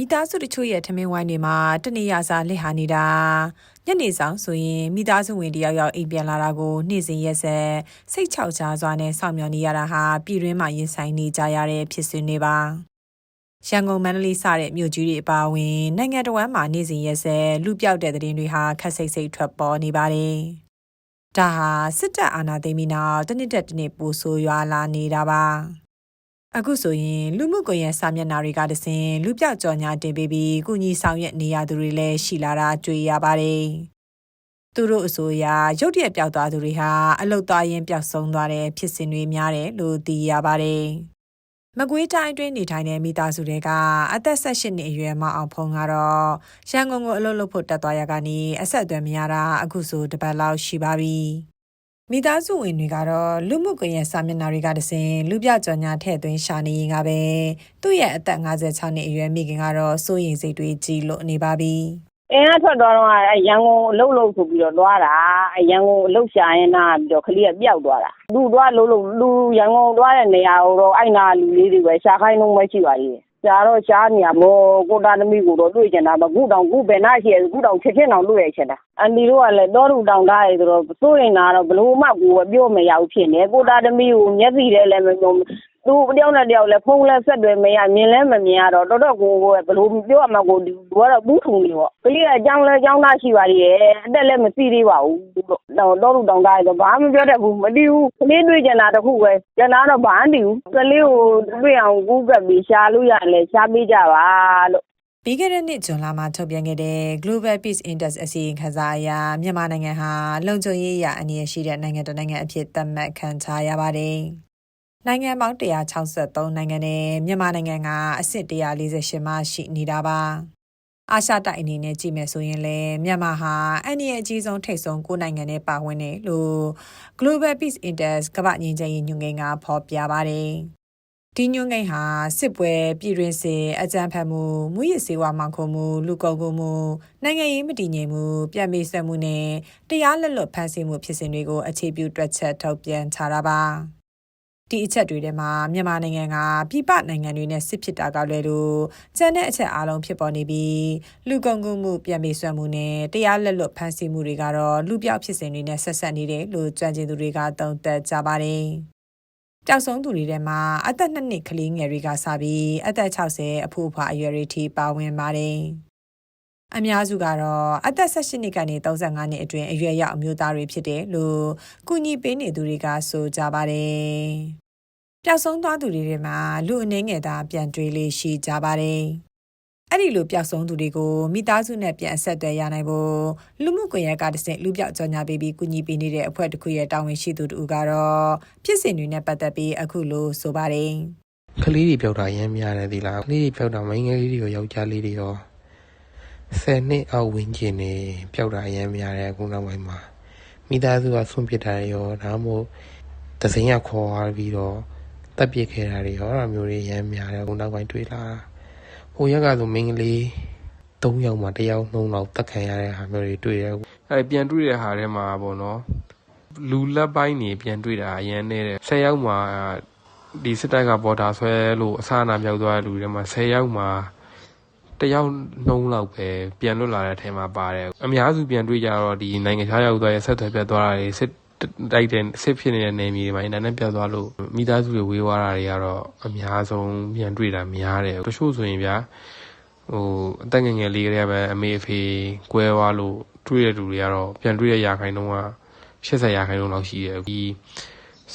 မိသားစုတချို့ရဲ့ထမင်းဝိုင်းတွေမှာတနေ့ရစာလက်ဟာနေတာညနေဆောင်ဆိုရင်မိသားစုဝင်တယောက်ယောက်အိမ်ပြန်လာတာကိုနေ့စဉ်ရက်ဆက်စိတ်ချောက်ချားစွာနဲ့စောင့်မျှော်နေရတာဟာပြည်တွင်းမှာရင်ဆိုင်နေကြရတဲ့ဖြစ်စဉ်တွေပါရန်ကုန်မန္တလေးစတဲ့မြို့ကြီးတွေအပါအဝင်နိုင်ငံတော်ဝန်မှာနေ့စဉ်ရက်ဆက်လူပြောက်တဲ့တဲ့တင်တွေဟာခက်စိတ်စိတ်ထွက်ပေါ်နေပါတယ်ဒါဟာစစ်တပ်အာဏာသိမ်းပြီးနောက်တစ်နှစ်တက်တစ်နှစ်ပိုဆိုးရွားလာနေတာပါ အခုဆိုရင်လူမှုကွန်ရက်စာမျက်နှာတွေကတစဉ်လူပြောက်ကြော်ညာတင်ပေးပြီးကုညီဆောင်ရွက်နေရသူတွေလည်းရှိလာတာတွေ့ရပါတယ်။သူတို့အဆိုအရရုတ်တရက်ပျောက်သွားသူတွေဟာအလုတ်သွားရင်ပျောက်ဆုံးသွားတဲ့ဖြစ်စဉ်တွေများတယ်လို့သိရပါတယ်။မကွေးတိုင်းအတွင်းနေထိုင်တဲ့မိသားစုတွေကအသက်18နှစ်အရွယ်မအောင်ဖုံကတော့ရန်ကုန်ကိုအလုပ်လုပ်ဖို့တက်သွားရကနေအဆက်အသွယ်မရတာအခုဆိုတစ်ပတ်လောက်ရှိပါပြီ။ မိသားစုဝင်တွေကတော့လူမှုကွန်ရက်စာမျက်နှာတွေကတစဉ်လူပြကြော်ညာထည့်သွင်းရှာနေရင်ကပဲသူ့ရဲ့အသက်56နှစ်အရွယ်မိခင်ကတော့စိုးရိမ်စိတ်တွေကြီးလို့နေပါပြီအင်းကထွက်သွားတော့အဲရန်ကုန်အလုတ်လုတ်ဆိုပြီးတော့သွားတာအဲရန်ကုန်အလုတ်ရှာရင်နာပြီးတော့ကလေးကပျောက်သွားတာလူသွားလို့လို့လူရန်ကုန်သွားတဲ့နေရာကိုတော့အဲ့နာလူလေးတွေပဲရှာခိုင်းလုံးပဲရှိပါသေးတယ် ရှာတော့ရှားနေရမောကိုတာသမီးကိုတော့တွေ့ချင်တာမခုတောင်ခုဘယ်နာရှိရခုတောင်ချက်ချင်းတောင်တွေ့ရချင်တာအန်ဒီတို့ကလည်းတောတူတောင်သားရဆိုတော့စိုးရင်တာတော့ဘလို့မှကိုပြောမရဘူးဖြစ်နေကိုတာသမီးကိုမျက်စိထဲလည်းမမြုံ သူတယောက်နဲ့တယောက်လည်းဖုန်းလည်းဆက်တွေမရမြင်လည်းမမြင်ရတော့တော်တော်ကိုဘယ်လိုပြောရမှာကိုဒီကတော့ဘူးထုံနေပေါ့ကလေးကအကြောင်းလဲအကြောင်းသားရှိပါသေးရဲ့အသက်လည်းမသိသေးပါဘူးတော့တော့လူတောင်သားရတော့ဘာမှမပြောတတ်ဘူးမသိဘူးကလေးတွေ့ကြတာတခုပဲကျန်တာတော့ဘာမှမသိဘူးကလေးကိုတွေ့အောင်ကူးကပ်ပြီးရှာလို့ရလဲရှာပေးကြပါလို့ပြီးခဲ့တဲ့နှစ်ဇွန်လမှာထုတ်ပြန်ခဲ့တဲ့ Global Peace Index အစီရင်ခံစာအရမြန်မာနိုင်ငံဟာလုံခြုံရေးအရအနည်းရှိတဲ့နိုင်ငံတစ်နိုင်ငံအဖြစ်သတ်မှတ်ခံထားရပါတယ်။ နိုင်ငံပေါင်း163နိုင်ငံနဲ့မြန်မာနိုင်ငံကအဆင့်148မှာရှိနေတာပါ။အာရှတိုက်အနေနဲ့ကြည့်မယ်ဆိုရင်လည်းမြန်မာဟာအန်ဒီရဲ့အကြီးဆုံးထိပ်ဆုံး9နိုင်ငံနဲ့ပါဝင်တယ်လို့ Global Peace Index ကမ္ဘာ့ငြိမ်းချမ်းရေးညွှန်ကိန်းကဖော်ပြပါတယ်။ဒီညွှန်းကိန်းဟာစစ်ပွဲပြည်တွင်းစစ်အကြမ်းဖက်မှုမူရစ်စေဝါမှောင်ခိုမှုလူကုန်ကူးမှုနိုင်ငံရေးမတည်ငြိမ်မှုပြည်မေးဆက်မှုနဲ့တရားလက်လွတ်ဖန်ဆီးမှုဖြစ်စဉ်တွေကိုအခြေပြုတွက်ချက်ထုတ်ပြန်ထားတာပါ ဒီအချက်တွေထဲမှာမြန်မာနိုင်ငံကပြည်ပနိုင်ငံတွေနဲ့စစ်ဖြစ်တာကလည်းလို့ကျန်တဲ့အချက်အလုံးဖြစ်ပေါ်နေပြီးလူကုန်ကူးမှုပြည်မေးဆွဲမှုနဲ့တရားလက်လွတ်ဖန်ဆီးမှုတွေကတော့လူပြောက်ဖြစ်စဉ်တွေနဲ့ဆက်ဆက်နေတယ်လို့ကြံကျင်သူတွေကသုံးသပ်ကြပါတယ်။ကြောက်ဆုံးသူတွေထဲမှာအသက်2နှစ်ကလေးငယ်တွေကစပြီးအသက်60အဖို့အဖွာအရွယ်တွေထိပါဝင်ပါတယ်။ အများစုကတော့အသက်18နှစ်ကနေ35နှစ်အတွင်းအရွယ်ရောက်အမျိုးသားတွေဖြစ်တယ်လို့ကုညီပေးနေသူတွေကဆိုကြပါတယ်။ပျောက်ဆုံးသွားသူတွေထဲမှာလူအနှဲငယ်သားပြန်တွေးလေးရှိကြပါတယ်။အဲ့ဒီလိုပျောက်ဆုံးသူတွေကိုမိသားစုနဲ့ပြန်အဆက်အသွယ်ရနိုင်ဖို့လူမှုကွန်ရက်ကတစ်ဆင့်လူပြောက်ကြော်ညာပေးပြီးကုညီပေးနေတဲ့အဖွဲ့တစ်ခုရဲ့တာဝန်ရှိသူတူကတော့ဖြစ်စဉ်တွေနဲ့ပတ်သက်ပြီးအခုလိုဆိုပါတယ်ကလေးတွေပြောက်တာရမ်းများတယ်ဒီလားကလေးတွေပြောက်တာမိန်းကလေးတွေရောယောက်ျားလေးတွေရော 10နှစ်အောက်ဝန်းကျင်နေပြောက်တာရမ်းများတယ်အခုနောက်ပိုင်းမှာမိသားစုကဆွန့်ပစ်တာတွေရောဒါမှမဟုတ်သစိမ်းရခေါ်သွားပြီးတော့တပ်ပစ်ခဲ့တာတွေရောအဲ့လိုမျိုးတွေရမ်းများတယ်အခုနောက်ပိုင်းတွေ့လာတာဟိုရက်ကဆိုမိန်းကလေး3ယောက်မှ1ယောက်နှုံးလောက်တက်ခံရတဲ့ဟာမျိုးတွေတွေ့တယ်အဲ့ပြန်တွေ့တဲ့ဟာထဲမှာပေါ့နော်လူလက်ပိုင်းနေပြန်တွေ့တာအရန်နေတယ်10ယောက်မှဒီစစ်တပ်ကပေါ်တာဆွဲလို့အဆအနာပြောက်သွားတဲ့လူတွေထဲမှာ10ယောက်မှာ တယောက်နှုံးလောက်ပဲပြန်လွတ်လာတဲ့အထဲမှာပါတယ်အများစုပြန်တွေ့ကြတော့ဒီနိုင်ငံခြားရောက်သွားရဲ့ဆက်သွယ်ပြတ်သွားတာတွေစစ်တိုက်တဲ့စစ်ဖြစ်နေတဲ့နေမြေတွေမှာအင်တာနက်ပြတ်သွားလို့မိသားစုတွေဝေးသွားတာတွေကတော့အများဆုံးပြန်တွေ့တာများတယ်တချို့ဆိုရင်ဗျာဟိုအသက်ငယ်ငယ်လေးကလေးပဲအမေအဖေကွဲသွားလို့တွေ့တဲ့လူတွေကတော့ပြန်တွေ့ရရာခိုင်နှုန်းက80ရာခိုင်နှုန်းလောက်ရှိတယ်ဒီ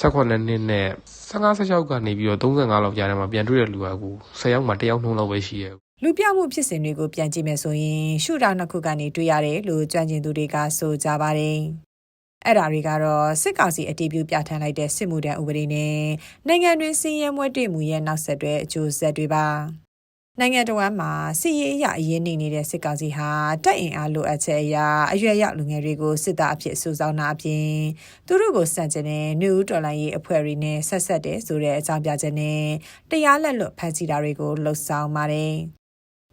18နှစ်နဲ့15 16ကနေပြီးတော့35လောက်ကြားထဲမှာပြန်တွေ့တဲ့လူကအခု10ယောက်မှ1ယောက်နှုန်းလောက်ပဲရှိတယ် လူပြမှုဖြစ်စဉ်တွေကိုပြန်ကြည့်မယ်ဆိုရင်ရှုထောင့်နှစ်ခုကနေတွေ့ရတယ်လို့ကြွန့်ကျင်သူတွေကဆိုကြပါတယ်။အဲ့ဒါတွေကတော့စစ်ကောင်စီအတီးပြုပြဋ္ဌာန်းလိုက်တဲ့စစ်မှုထမ်းဥပဒေနဲ့နိုင်ငံတွင်းစည်ရဲမွဲတေမှုရဲ့နောက်ဆက်တွဲအကျိုးဆက်တွေပါ။နိုင်ငံတော်မှာစီရေးအရအရင်နေနေတဲ့စစ်ကောင်စီဟာတက်အင်အားလိုအပ်ချက်အရာအရွယ်ရောက်လူငယ်တွေကိုစစ်သားအဖြစ်စုဆောင်းတာအပြင်သူတို့ကိုစန့်ကျင်တဲ့နေဦးတော်လိုင်းရေးအဖွဲ့တွေနဲ့ဆက်ဆက်တဲ့ဆိုတဲ့အကြောင်းပြချက်နဲ့တရားလက်လွတ်ဖမ်းဆီးတာတွေကိုလှုပ်ဆောင်ပါတယ်။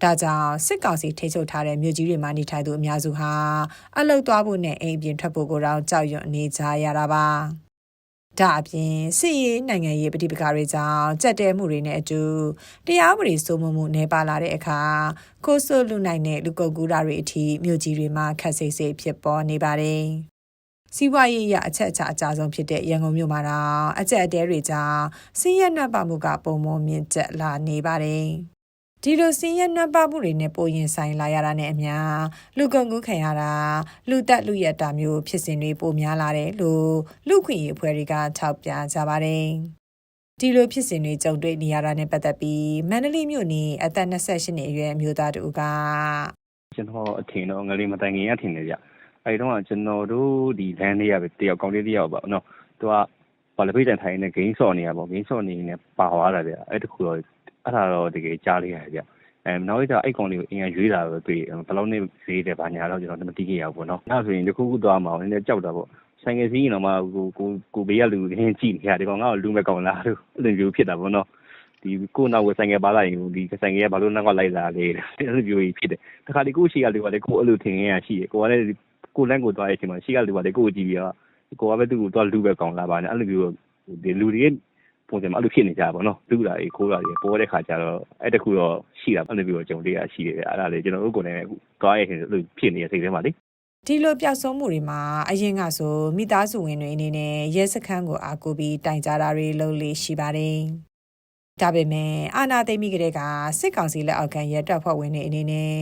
ဒါကြောင့်စစ်ကောင်စီထိချုပ်ထားတဲ့မြို့ကြီးတွေမှာနေထိုင်သူအများစုဟာအလုတ်သွားဖို့နဲ့အိမ်အပြင်ထွက်ဖို့ကိုတော့ကြောက်ရွံ့နေကြရတာပါဒါအပြင်စစ်ရေးနိုင်ငံရေးပဋိပက္ခတွေကြောင့်ကြက်တဲမှုတွေနဲ့အတူတရားဥပဒေစိုးမိုးမှုနှဲပါလာတဲ့အခါခိုးဆိုးလူနိုင်တဲ့လူကုန်ကူးတာတွေအထိမြို့ကြီးတွေမှာခက်စိတ်စိတ်ဖြစ်ပေါ်နေပါတယ်။စီးပွားရေးအရအချက်အချာအကြဆုံးဖြစ်တဲ့ရန်ကုန်မြို့မှာတော့အကြက်အတဲတွေကြောင့်စင်းရဲနှံ့ပါမှုကပုံမမြင့်တက်လာနေပါတယ်။ ဒီလိုစင်းရဲနှံ့ပါမှုတွေနဲ့ပိုရင်ဆိုင်လာရတာနဲ့အမျှလူကုန်ကူးခံရတာလူတက်လူရက်တာမျိုးဖြစ်စဉ်တွေပိုများလာတယ်လို့လူခွင့်ရေးအဖွဲ့တွေကထောက်ပြကြပါတယ်။ဒီလိုဖြစ်စဉ်တွေကြုံတွေ့နေရတာနဲ့ပတ်သက်ပြီးမန္တလေးမြို့နေအသက်28နှစ်အရွယ်အမျိုးသားတူကကျွန်တော်အထင်တော့ငလေးမတိုင်ခင်ရထင်တယ်ဗျအဲဒီတော့ကကျွန်တော်တို့ဒီလမ်းလေးရပဲတယောက်ကောင်းလေးတယောက်ပါနော်သူကဘာလဲပိတ်တန်ထိုင်နေဂိမ်းဆော့နေရပေါ့ဂိမ်းဆော့နေနေပါသွားတာဗျအဲ့တခုတော့ အဲ့ဒါတော့တကယ်ကြားလိုက်ရတယ်ဗျအဲနောက်ကျအဲ့ကောင်လေးကိုအင်ရရွေးတာပဲတွေ့ဘယ်လောက်နေဈေးတယ်ဘာညာတော့ကျွန်တော်မသိခဲ့ရဘူးပေါ့နော်နောက်ဆိုရင်တခုခုသွားမှာနည်းနည်းကြောက်တာပေါ့ဆိုင်ငယ်စီးရင်တော့မှကိုကိုကိုဘေးကလူရင်းကြည့်နေရတယ်ကောင်ငါ့ကိုလူမဲ့ကောင်လားလို့အဲ့လိုမျိုးဖြစ်တာပေါ့နော်ဒီကိုနောက်ကိုဆိုင်ငယ်ပါလာရင်ဒီဆိုင်ငယ်ကဘာလို့နောက်ကလိုက်လာလဲအဲ့လိုမျိုးဖြစ်တယ်တခါဒီကိုရှိကလူကလည်းကိုအဲ့လိုထင်ရရှိတယ်ကိုကလည်းကိုလန့်ကိုသွားတဲ့အချိန်မှာရှိကလူကလည်းကိုကိုကြည့်ပြီးတော့ကိုကပဲသူ့ကိုသွားလူပဲကောင်လာပါနဲ့အဲ့လိုမျိုးဒီလူတွေ ပုံစံမှာအဲ့လိုဖြစ်နေကြပါဘောနော်လူတာတွေခိုးတာတွေပေါ်တဲ့ခါကျတော့အဲ့တခုတော့ရှိတာအဲ့လိုမျိုးကြုံတွေ့ရရှိတယ်အဲ့ဒါလေကျွန်တော်တို့ကိုယ်နဲ့အခုသွားရခင်အဲ့လိုဖြစ်နေတဲ့စိတ်ထဲမှာလေဒီလိုပျောက်ဆုံးမှုတွေမှာအရင်ကဆိုမိသားစုဝင်တွေအနေနဲ့ရဲစခန်းကိုအားကိုးပြီးတိုင်ကြားတာတွေလုပ်လေရှိပါတယ်။ ဒါပေမဲ့အာနာသိမ့်မိကလေးကစစ်ကောင်စီလက်အောက်ခံရဲတပ်ဖွဲ့ဝင်တွေအနေနဲ့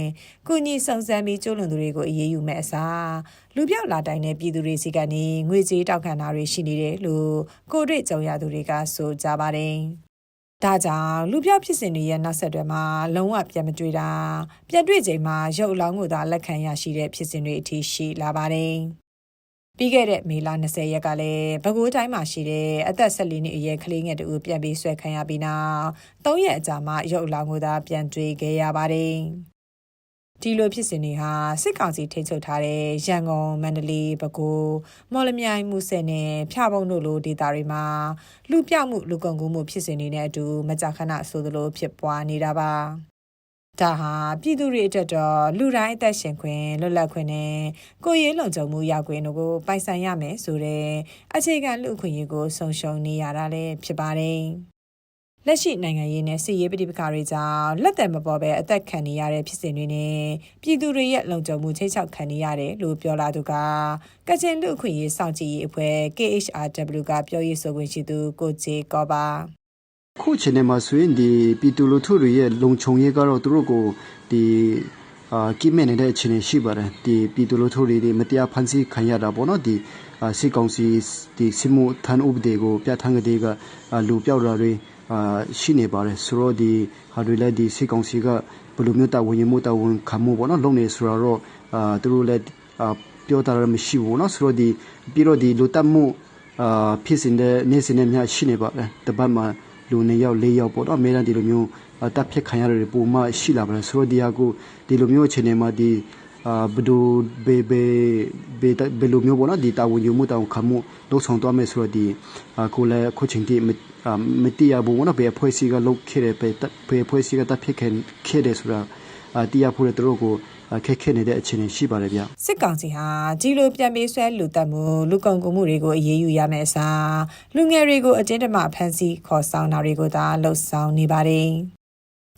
ကုညီစုံစမ်းပြီးကျူးလွန်သူတွေကိုအရေးယူမဲ့အစားလူပြောက်လာတိုင်းတဲ့ပြည်သူတွေစီကနေငွေကြေးတောက်ခံတာတွေရှိနေတယ်လို့ကိုတွေ့ကြုံရသူတွေကဆိုကြပါတယ်။ဒါကြောင့်လူပြောက်ဖြစ်စဉ်တွေရဲ့နောက်ဆက်တွဲမှာလုံးဝပြန်မတွေ့တာပြန်တွေ့ချိန်မှာရုပ်အလောင်းကိုသာလက်ခံရရှိတဲ့ဖြစ်စဉ်တွေအထိရှိလာပါတယ်။ ပြီးခဲ့တဲ့မေလ20ရက်ကလည်းပဲခူးတိုင်းမှာရှိတဲ့အသက်14နှစ်အရွယ်ကလေးငယ်တူပြန်ပြီးဆွဲခံရပြီးနောက်3ရက်အကြာမှရုပ်အလောင်းကိုသာပြန်တွေ့ခဲ့ရပါတယ်။ဒီလိုဖြစ်စဉ်တွေဟာစစ်ကောင်စီထိန်းချုပ်ထားတဲ့ရန်ကုန်မန္တလေးပဲခူးမော်လမြိုင်မှုဆယ်နဲ့ဖျားပုံတို့လိုဒေသတွေမှာလူပြောက်မှုလူကုန်ကူးမှုဖြစ်စဉ်တွေနဲ့အတူမကြာခဏဆိုသလိုဖြစ်ပွားနေတာပါ ဒါဟာပြည်သူတွေအတွက်တော့လူတိုင်းအသက်ရှင်ခွင့်လွတ်လပ်ခွင့်နဲ့ကိုယ်ရေးလုံခြုံမှုရောက်ခွင့်တို့ကိုပိုင်ဆိုင်ရမယ်ဆိုတဲ့အခြေခံလူ့အခွင့်အရေးကိုဆုံးရှုံးနေရတာလည်းဖြစ်ပါတယ်လက်ရှိနိုင်ငံရေးနဲ့စစ်ရေးပဋိပက္ခတွေကြောင့်လက်သက်မပေါ်ပဲအသက်ခံနေရတဲ့ဖြစ်စဉ်တွေနဲ့ပြည်သူတွေရဲ့လုံခြုံမှုချိတ်ချောက်ခံနေရတယ်လို့ပြောလာသူကကချင်လူ့အခွင့်အရေးစောင့်ကြည့်ရေးအဖွဲ့ KHRW ကပြောရေးဆိုခွင့်ရှိသူကိုဂျေကောပါ ခုချိန်ထဲမှာဆိုရင်ဒီပြည်သူလူထုတွေရဲ့လုံခြုံရေးကတော့သူတို့ကိုဒီအာကိမဲ့နေတဲ့အခြေအနေရှိပါတယ်ဒီပြည်သူလူထုတွေဒီမတရားဖန်ဆီးခံရတာပေါ့နော်ဒီစစ်ကောင်စီဒီစစ်မှုထမ်းဥပဒေကိုပြဋ္ဌာန်းကြတဲ့ကလူပြောက်တာတွေအာရှိနေပါတယ်ဆိုတော့ဒီဟာတွေလည်းဒီစစ်ကောင်စီကဘယ်လိုမျိုးတာဝန်ယူမှုတာဝန်ခံမှုပေါ့နော်လုပ်နေဆိုတော့အာသူတို့လည်းပြောတာလည်းမရှိဘူးနော်ဆိုတော့ဒီပြီးတော့ဒီလူတက်မှုအာဖြစ်စဉ်တဲ့နေစဉ်နဲ့များရှိနေပါတယ်တပတ်မှာ လူနှစ်ယောက်လေးယောက်ပေါ့နော်အများကြီးဒီလိုမျိုးအာတပ်ဖြစ်ခံရတဲ့ပုံမှရှိလာပါတယ်ဆိုတော့ဒီဟာကိုဒီလိုမျိုးအခြေအနေမှာဒီအာဘဒိုဘေဘေဘေတဘယ်လိုမျိုးပေါ့နော်ဒီတာဝန်ယူမှုတာဝန်ခံမှုလုပ်ဆောင်သွားမယ်ဆိုတော့ဒီအာကိုလည်းအခုချိန်ထိမအာမတိရဘူးပေါ့နော်ဘယ်အဖွဲ့အစည်းကလုပ်ခဲ့တယ်ဘယ်တပ်ဘယ်အဖွဲ့အစည်းကတပ်ဖြစ်ခဲ့ခဲ့တယ်ဆိုတာအာတရားဖို့တဲ့သူတို့ကိုအ ခက်ခဲနေတဲ့အခြေအနေရှိပါတယ်ဗျစစ်ကောင်စီဟာဒီလိုပြန်ပေးဆွဲလူတက်မှုလူကုန်ကူမှုတွေကိုအရေးယူရမယ့်အစားလူငယ်တွေကိုအတင်းတမဖမ်းဆီးခေါ်ဆောင်တာတွေကိုသာလှုပ်ဆောင်နေပါတယ်။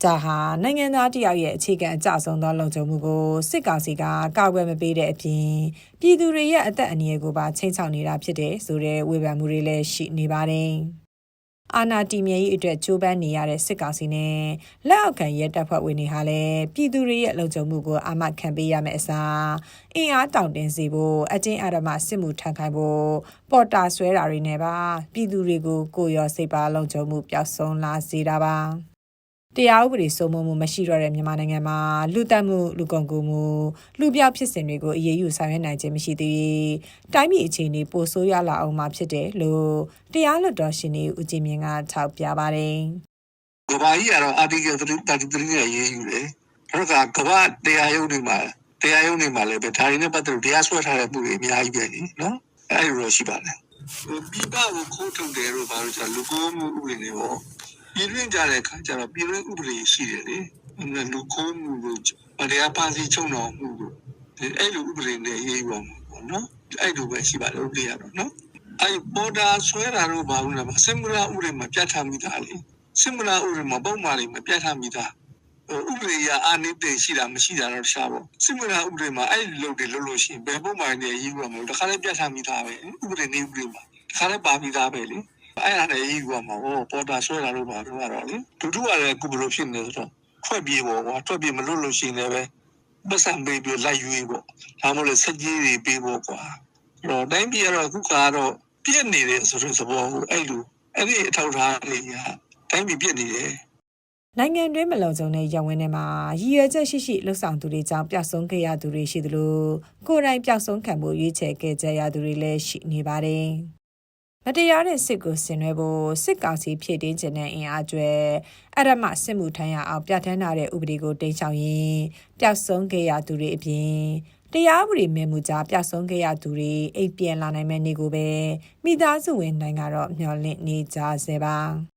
ဒါဟာနိုင်ငံသားတယောက်ရဲ့အခြေခံအကျဆုံးသောလုံခြုံမှုကိုစစ်ကောင်စီကကာကွယ်မပေးတဲ့အပြင်ပြည်သူတွေရဲ့အသက်အန္တရာယ်ကိုပါချိန်ချောက်နေတာဖြစ်တဲ့ဆိုတဲ့ဝေဖန်မှုတွေလည်းရှိနေပါတယ်။ အာနာတီမြေကြီးအတွက်ကြိုးပမ်းနေရတဲ့စစ်ကောင်စီနဲ့လက်အောက်ခံရဲတပ်ဖွဲ့ဝင်တွေဟာလည်းပြည်သူတွေရဲ့လုံခြုံမှုကိုအာမခံပေးရမယ့်အစားအင်အားတောင့်တင်းစေဖို့အတင်းအဓမ္မစစ်မှုထမ်းခိုင်းဖို့ပေါ်တာဆွဲတာတွေနဲ့ပါပြည်သူတွေကိုကိုယ်ရောစိတ်ပါလုံခြုံမှုပျောက်ဆုံးလာစေတာပါ တရားဥပဒေစိုးမိုးမှုမရှိတော့တဲ့မြန်မာနိုင်ငံမှာလူတက်မှုလူကုန်ကူးမှုလူပြောက်ဖြစ်စဉ်တွေကိုအရေးယူဆောင်ရွက်နိုင်ခြင်းမရှိသေးတိုင်းပြည်အခြေအနေပိုဆိုးရလာအောင်မှာဖြစ်တယ်လို့တရားလွတ်တော်ရှင်နေဦးကြည်မြင့်ကထောက်ပြပါတယ်ကဘာကြီးကတော့ article 33နဲ့ရေးယူတယ်။ဒါတော့ကကဘာတရားရုံးတွေမှာတရားရုံးတွေမှာလည်းပဲဒါတွေနဲ့ပတ်သက်လို့တရားစွဲထားတဲ့မှုတွေအများကြီးပဲလေနော်။အဲဒီလိုရှိပါတယ်။ဟိုပြည်ပကိုခိုးထုတ်တယ်လို့ဘာလို့ကျလူကိုမှုဥပဒေတွေပေါ့။ ပြည်တွင်းကြတဲ့ခါကျတော့ပြည်တွင်းဥပဒေရှိတယ်လေ။လူကိုမှုလို့တရားပါစီချုံတော်မှုလို့အဲ့လိုဥပဒေနဲ့ရေးယူအောင်ပေါ့နော်။အဲ့လိုပဲရှိပါတယ်ဥပဒေရတော့နော်။အဲ့ပေါ်တာဆွဲတာတော့ဘာလို့လဲစင်မလာဥတွေမှာပြတ်ထားမိတာလေစင်မလာဥတွေမှာပုံမှန်တွေမှာပြတ်ထားမိတာဥပဒေရအာနိတေရှိတာမရှိတာတော့ရှားပေါ့စင်မလာဥတွေမှာအဲ့လုံတွေလို့လို့ရှိရင်ဘယ်ပုံမှန်တွေရေးရမှာလဲတခါလေးပြတ်ထားမိတာပဲဥပဒေနေဥပဒေမှာတခါလေးပါမိတာပဲလေ အဲ့ဒါလည်းရေးရမှာဟောပေါ်တာဆွဲတာတော့ဘာလို့ရတော့လေဒုဒုကလည်းအခုဘယ်လိုဖြစ်နေလဲဆိုတော့ထွက်ပြေးပေါ့ကွာထွက်ပြေးမလို့လို့ရှိရင်လည်းပဲပတ်စံပေးပြီးလိုက်ရွေးပေါ့ဒါမှမဟုတ်လေစက်ကြီးတွေပေးဖို့ကွာအဲ့တော့တိုင်းပြည်ကတော့အခုကတော့ပြည့်နေတယ်ဆိုတဲ့သဘောကိုအဲ့လိုအဲ့ဒီအထောက်အထားတွေကတိုင်းပြည်ပြည့်နေတယ်နိုင်ငံတွင်းမလုံခြုံတဲ့ရပ်ဝန်းထဲမှာရည်ရွယ်ချက်ရှိရှိလှုပ်ဆောင်သူတွေကြောင့်ပျောက်ဆုံးခဲ့ရသူတွေရှိသလိုကိုယ်တိုင်ပျောက်ဆုံးခံမှုရွေးချယ်ခဲ့ကြရသူတွေလည်းရှိနေပါတယ်။ မတရားတဲ့စစ်ကိုဆင်နွှဲဖို့စစ်ကောင်စီဖြည့်တင်းခြင်းတဲ့အင်အားကျွဲအရမစစ်မှုထမ်းရအောင်ပြဋ္ဌာန်းထားတဲ့ဥပဒေကိုတင်ဆောင်ရင်ပျောက်ဆုံးခဲ့ရသူတွေအပြင်တရားဥပဒေမဲမှုကြားပျောက်ဆုံးခဲ့ရသူတွေအိပ်ပြန်လာနိုင်မဲ့နေကိုပဲမိသားစုဝင်တိုင်းကတော့မျှော်လင့်နေကြစေပါ။